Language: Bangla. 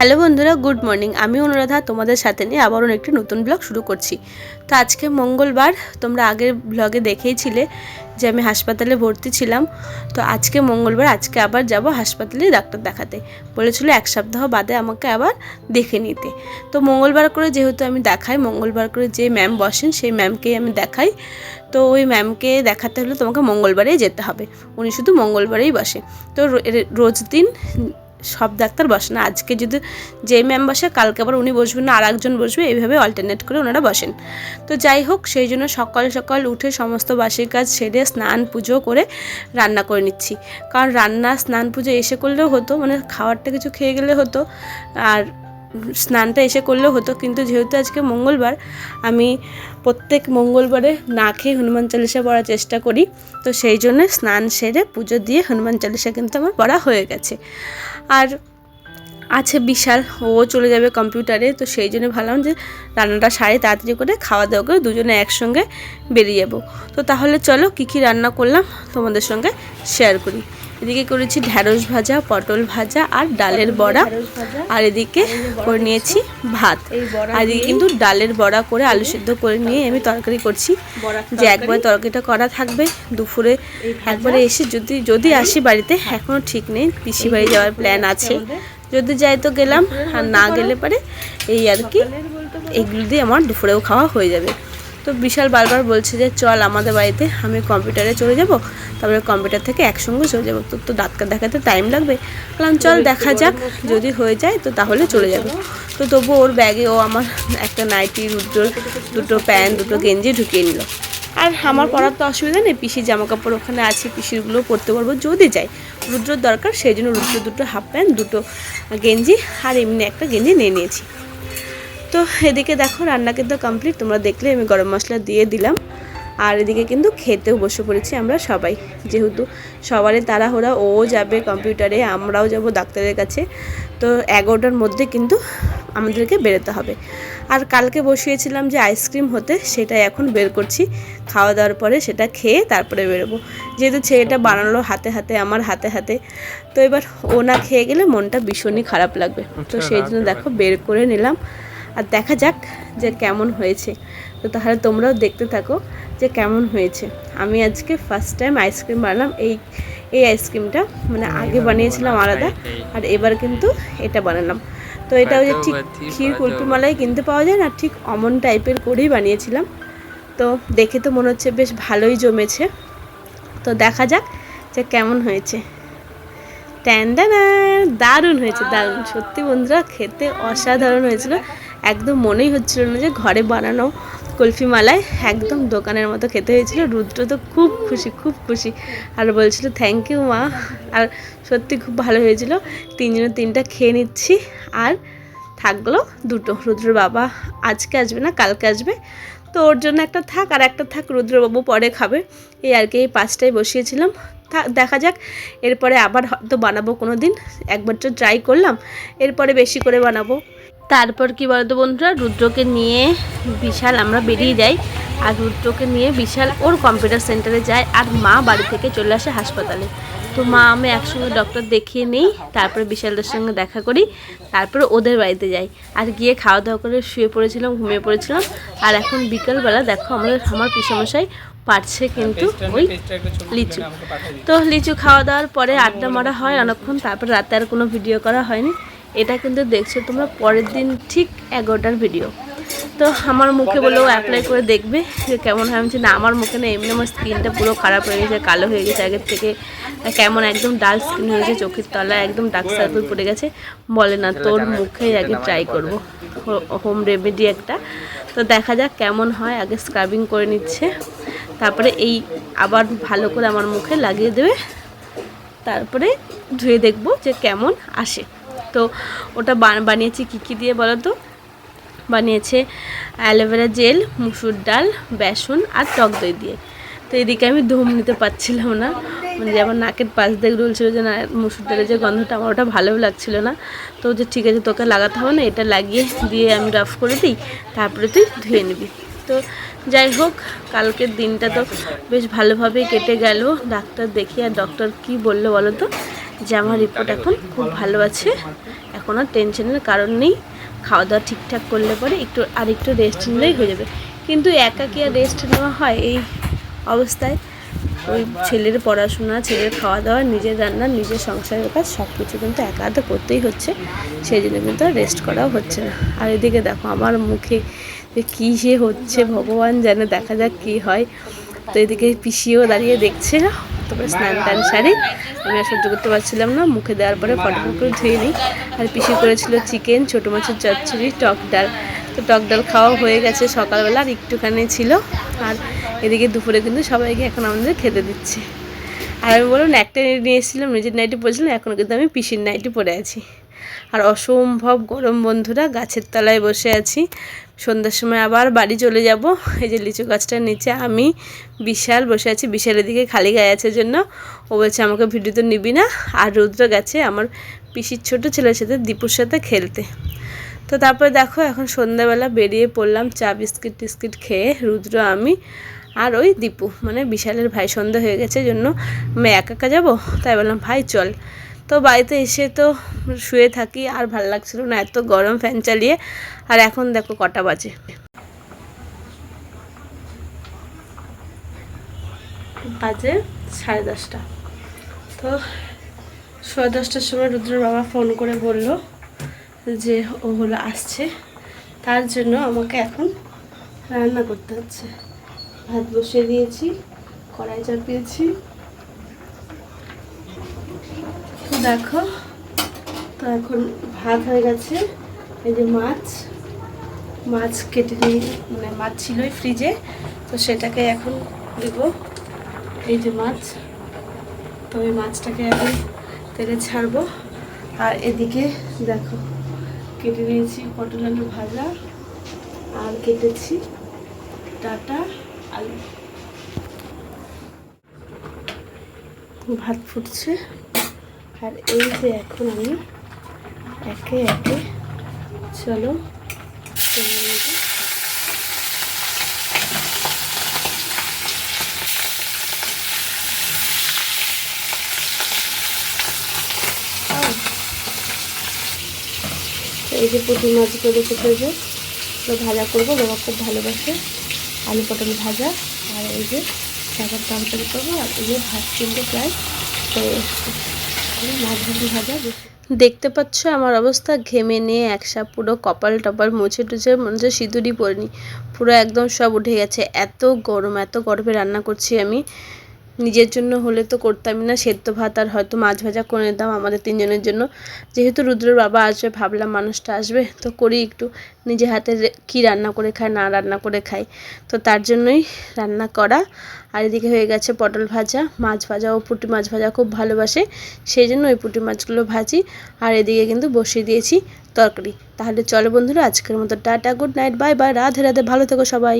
হ্যালো বন্ধুরা, গুড মর্নিং। আমি অনুরাধা, তোমাদের সাথে নিয়ে আবারও একটি নতুন ব্লগ শুরু করছি। তো আজকে মঙ্গলবার, তোমরা আগের ব্লগে দেখেইছিলে যে আমি হাসপাতালে ভর্তি ছিলাম। তো আজকে মঙ্গলবার, আজকে আবার যাব হাসপাতালে ডাক্তার দেখাতে। বলেছিল এক সপ্তাহ বাদে আমাকে আবার দেখে নিতে। তো মঙ্গলবার করে যেহেতু আমি দেখাই, মঙ্গলবার করে যে ম্যাম বসেন, সেই ম্যামকেই আমি দেখাই। তো ওই ম্যামকে দেখাতে হলে তোমাকে মঙ্গলবারেই যেতে হবে। উনি শুধু মঙ্গলবারেই বসে। তো রোজ দিন সব ডাক্তার বসে না। আজকে যদি যেই ম্যাম বসে, কালকে আবার উনি বসবেন না আর একজন বসবে, এইভাবে অল্টারনেট করে ওনারা বসেন। তো যাই হোক, সেই জন্য সকাল সকাল উঠে সমস্ত বাসির কাজ সেরে স্নান পুজো করে রান্না করে নিচ্ছি। কারণ রান্না, স্নান পুজো এসে করলেও হতো মানে খাবারটা কিছু খেয়ে গেলে হতো। আর স্নানটা এসে করলেও হতো, কিন্তু যেহেতু আজকে মঙ্গলবার, আমি প্রত্যেক মঙ্গলবারে না খেয়ে হনুমান চালিসা পড়ার চেষ্টা করি, তো সেই জন্য স্নান সেরে পুজো দিয়ে হনুমান চালিসা কিন্তু আমার পড়া হয়ে গেছে। আর আছে বিশাল, ও চলে যাবে কম্পিউটারে, তো সেই জন্য ভাবলাম যে রান্নাটা সারে তাড়াতাড়ি করে খাওয়া দাওয়া করে দুজনে একসঙ্গে বেরিয়ে যাব। তো তাহলে চলো কী কী রান্না করলাম তোমাদের সঙ্গে শেয়ার করি। এদিকে করেছি ঢ্যাঁড়স ভাজা পটল ভাজা আর ডালের বড়া। আর এদিকে করে নিয়েছি ভাত। আর এদিকে কিন্তু ডালের বড়া করে আলু সিদ্ধ করে নিয়ে আমি তরকারি করছি। যে একবার তরকারিটা করা থাকবে দুপুরে একবারে এসে যদি যদি আসি বাড়িতে এখনও ঠিক নেই পিসি বাড়ি যাওয়ার প্ল্যান আছে। যদি যাই তো গেলাম আর না গেলে পারে এই আর কি এগুলো দিয়ে আমার দুপুরেও খাওয়া হয়ে যাবে। তো বিশাল বারবার বলছে যে চল আমাদের বাড়িতে আমি কম্পিউটারে চলে যাব। তারপরে কম্পিউটার থেকে একসঙ্গে চলে যাব। তো তো ডাক্তার দেখাতে টাইম লাগবে। বললাম চল দেখা যাক যদি হয়ে যায় তো তাহলে চলে যাব। তো তবু ওর ব্যাগে ও আমার একটা নাইটি রুদ্র দুটো প্যান্ট দুটো গেঞ্জি ঢুকিয়ে নিল। আর আমার পরার তো অসুবিধা নেই পিসির জামা কাপড় ওখানে আছে পিসিরগুলো পরতে পারব যদি যাই। রুদ্রর দরকার সেই জন্য রুদ্র দুটো হাফ প্যান্ট দুটো গেঞ্জি আর এমনি একটা গেঞ্জি নিয়ে নিয়েছি। তো এদিকে দেখো রান্না কিন্তু কমপ্লিট তোমরা দেখলে আমি গরম মশলা দিয়ে দিলাম। আর এদিকে কিন্তু খেতেও বসে পড়েছি আমরা সবাই। যেহেতু সবারই তাড়াহুড়া ও যাবে কম্পিউটারে আমরাও যাব ডাক্তারের কাছে। তো এগারোটার মধ্যে কিন্তু আমাদেরকে বেরোতে হবে। আর কালকে বসিয়েছিলাম যে আইসক্রিম হতে সেটা এখন বের করছি। খাওয়া দাওয়ার পরে সেটা খেয়ে তারপরে বেরোবো। যেহেতু ছেলেটা বানালো হাতে হাতে আমার হাতে হাতে। তো এবার ও না খেয়ে গেলে মনটা ভীষণই খারাপ লাগবে। তো সেই জন্য দেখো বের করে নিলাম। আর দেখা যাক যে কেমন হয়েছে। তো তাহলে তোমরাও দেখতে থাকো যে কেমন হয়েছে। আমি আজকে ফার্স্ট টাইম আইসক্রিম বানালাম। এই এই আইসক্রিমটা মানে আগে বানিয়েছিলাম আলাদা আর এবার কিন্তু এটা বানালাম। তো এটা ওই যে ঠিক ক্ষীর কুলপিমালাই কিনতে পাওয়া যায় না ঠিক অমন টাইপের করেই বানিয়েছিলাম। তো দেখে তো মনে হচ্ছে বেশ ভালোই জমেছে। তো দেখা যাক যে কেমন হয়েছে। ট্যান্ডানা দারুণ হয়েছে দারুণ। সত্যি বন্ধুরা খেতে অসাধারণ হয়েছিল। একদম মনেই হচ্ছিল না যে ঘরে বানানো কুলফি মালায় একদম দোকানের মতো খেতে হয়েছিল। রুদ্র তো খুব খুশি খুব খুশি। আর বলছিল থ্যাংক ইউ মা। আর সত্যি খুব ভালো হয়েছিল। তিনজনে তিনটা খেয়ে নিচ্ছি। আর থাকল দুটো। রুদ্র বাবা আজকে আসবে না, কালকে আসবে। তো ওর জন্য একটা থাক আর একটা থাক, রুদ্রবাবু পরে খাবে। এই আর কি, এই পাঁচটায় বসিয়েছিলাম। দেখা যাক, এরপরে আবার হয়তো বানাবো কোনো দিন। একবার তো ট্রাই করলাম, এরপরে বেশি করে বানাবো। তারপর কি বলতো বন্ধুরা রুদ্রকে নিয়ে বিশাল আমরা বেরিয়ে যাই আর রুদ্রকে নিয়ে বিশাল ওর কম্পিউটার সেন্টারে যায় আর মা বাড়ি থেকে চলে আসে হাসপাতালে। তো মা আমি একসঙ্গে ডক্টর দেখিয়ে নিই তারপরে বিশালদের সঙ্গে দেখা করি তারপরে ওদের বাড়িতে যাই। আর গিয়ে খাওয়া দাওয়া করে শুয়ে পড়েছিলাম ঘুমিয়ে পড়েছিলাম। আর এখন বিকালবেলা দেখো আমাদের আমার পিসামশাই পারছে কিন্তু ওই লিচু। তো লিচু খাওয়া দাওয়ার পরে আড্ডা মারা হয় অনেকক্ষণ তারপর রাতে আর কোনো ভিডিও করা হয়নি। এটা কিন্তু দেখছ তোমরা পরের দিন ঠিক এগারোটার ভিডিও তো আমার মুখে বলেও অ্যাপ্লাই করে দেখবে যে কেমন হয়। আমি না আমার মুখে না এমনি আমার স্কিনটা পুরো খারাপ হয়ে গেছে কালো হয়ে গেছে আগের থেকে কেমন একদম ডাল স্কিন হয়ে গেছে চোখের তলায় একদম ডার্ক সার্কেল পড়ে গেছে। বলে না তোর মুখে আগে ট্রাই করব। হোম রেমেডি একটা। তো দেখা যাক কেমন হয় আগে স্ক্রাবিং করে নিচ্ছে। তারপরে এই আবার ভালো করে আমার মুখে লাগিয়ে দেবে। তারপরে ধুয়ে দেখব যে কেমন আসে। তো ওটা বান- বানিয়েছি কী কী দিয়ে বলো তো? বানিয়েছে অ্যালোভেরা জেল, মুসুর ডাল, বেসন আর টক দই দিয়ে। তো এদিকে আমি ধুম নিতে পারছিলাম না। মানে যে আমার নাকের পাশ দিয়ে রুলছিল যে না, মুসুর ডালের যে গন্ধটা, আমার ওটা ভালোও লাগছিল না। তো যে ঠিক আছে, তোকে লাগাতে হবে না, এটা লাগিয়ে দিয়ে আমি রাফ করে দিই, তারপরে তুই ধুয়ে নিবি। তো যাই হোক, কালকের দিনটা তো বেশ ভালোভাবেই কেটে গেল। ডাক্তার দেখি আর ডক্টর কি বলল বলো তো? যে আমার রিপোর্ট এখন খুব ভালো আছে। এখন কোনো টেনশনের কারণ নেই। খাওয়া দাওয়া ঠিকঠাক করলে পরে একটু আর একটু রেস্ট নিলেই হয়ে যাবে। কিন্তু একা কি আর রেস্ট নেওয়া হয় এই অবস্থায়? ওই ছেলের পড়াশোনা, ছেলের খাওয়া দাওয়া নিজের রান্না, নিজের সংসারের কাজ সব কিছু কিন্তু একা হাতে করতেই হচ্ছে। সেই জন্য কিন্তু আর রেস্ট করাও হচ্ছে না। আর এদিকে দেখো, আমার মুখে যে কী সে হচ্ছে, ভগবান জানে, দেখা যাক কী হয়। তো এদিকে পিসিও দাঁড়িয়ে দেখছে। তারপরে স্নান টান সারি। আমি আর সহ্য করতে পারছিলাম না, মুখে দেওয়ার পরে ফটো করে ধুয়ে নিই। আর পিসি করেছিল চিকেন, ছোটো মাছের চচ্চড়ি, টক ডাল। তো টক ডাল খাওয়া হয়ে গেছে, সকালবেলা আর একটুখানি ছিল। আর এদিকে দুপুরে কিন্তু সবাইকে এখন আমাদের খেতে দিচ্ছে। আর আমি বলুন একটা নিয়ে এসেছিলাম, নিজের নাইটি পরেছিলাম এখন কিন্তু আমি পিসির নাইটি পরে আছি। আর অসম্ভব গরম বন্ধুরা, গাছের তলায় বসে আছি। সন্ধ্যার সময় আবার বাড়ি চলে যাব। এই যে লিচু গাছটার নিচে আমি বিশাল বসে আছি, বিশালের দিকে খালি গায়ে আছে জন্য। ও বলছে, আমাকে ভিডিও তো নিবি না? আর রুদ্র গেছে আমার পিসির ছোট ছেলের সাথে দীপুর সাথে খেলতে। তো তারপরে দেখো, এখন সন্ধ্যাবেলা বেরিয়ে পড়লাম চা বিস্কিট টিস্কিট খেয়ে রুদ্র, আমি আর ওই দীপু মানে বিশালের ভাই সন্ধ্যা হয়ে গেছে জন্য। আমি একা একা যাব? তাই বললাম, ভাই, চল। তো বাড়িতে এসে তো শুয়ে থাকি, আর ভালো লাগছিল না এত গরম ফ্যান চালিয়ে। আর এখন দেখো কটা বাজে। বাজে সাড়ে দশটা। তো সাড়ে দশটার সময় রুদ্রের বাবা ফোন করে বলল যে ওগুলো আসছে। তার জন্য আমাকে এখন রান্না করতে হচ্ছে। ভাত বসিয়ে দিয়েছি, কড়াই চাপিয়েছি তো দেখো। তো এখন ভাত হয়ে গেছে। এই যে মাছ। মাছ কেটে নিয়ে মানে মাছ ছিলই ফ্রিজে। তো সেটাকে এখন দেব। এই যে মাছ। তো এই মাছটাকে এখন তেলে ছাড়বো। আর এদিকে দেখো, কেটে নিয়েছি পটল আলু ভাজা। আর কেটেছি ডাটা আলু। ভাত ফুটছে। আর এই যে এখন আমি একে একে, চলো এই যে পুঁটি রেখে ফেলব তো ভাজা করব, বাবা খুব ভালোবাসে। আলু পটল ভাজা, আর এই যে শাকের তরকারি করব, আর এই যে ভাত কিন্তু প্রায় হয়ে এসছে। দেখতে পাচ্ছ আমার অবস্থা? ঘেমে নিয়ে একসা পুরো কপাল টপাল মুছে টুছে মনে হচ্ছে সিঁদুরই পরিনি পুরো একদম সব উঠে গেছে। এত গরম, এত গরমে রান্না করছি আমি। নিজের জন্য হলে তো করতামই না, সেদ্ধ ভাত আর হয়তো মাছ ভাজা করে নিতাম আমাদের তিনজনের জন্য। যেহেতু রুদ্রের বাবা আসবে, ভাবলাম মানুষটা আসবে, তো করি একটু। নিজে হাতে কী রান্না করে খায়, না রান্না করে খাই তো তার জন্যই রান্না করা। আর এদিকে হয়ে গেছে পটল ভাজা। মাছ ভাজা ও পুঁটি মাছ ভাজা খুব ভালোবাসে, সেই জন্য ওই পুঁটি মাছগুলো ভাজি। আর এদিকে কিন্তু বসিয়ে দিয়েছি তরকারি। তাহলে চলো বন্ধুরা, আজকের মতো ta ta, good night, bye bye, Radhe Radhe, ভালো থেকো সবাই।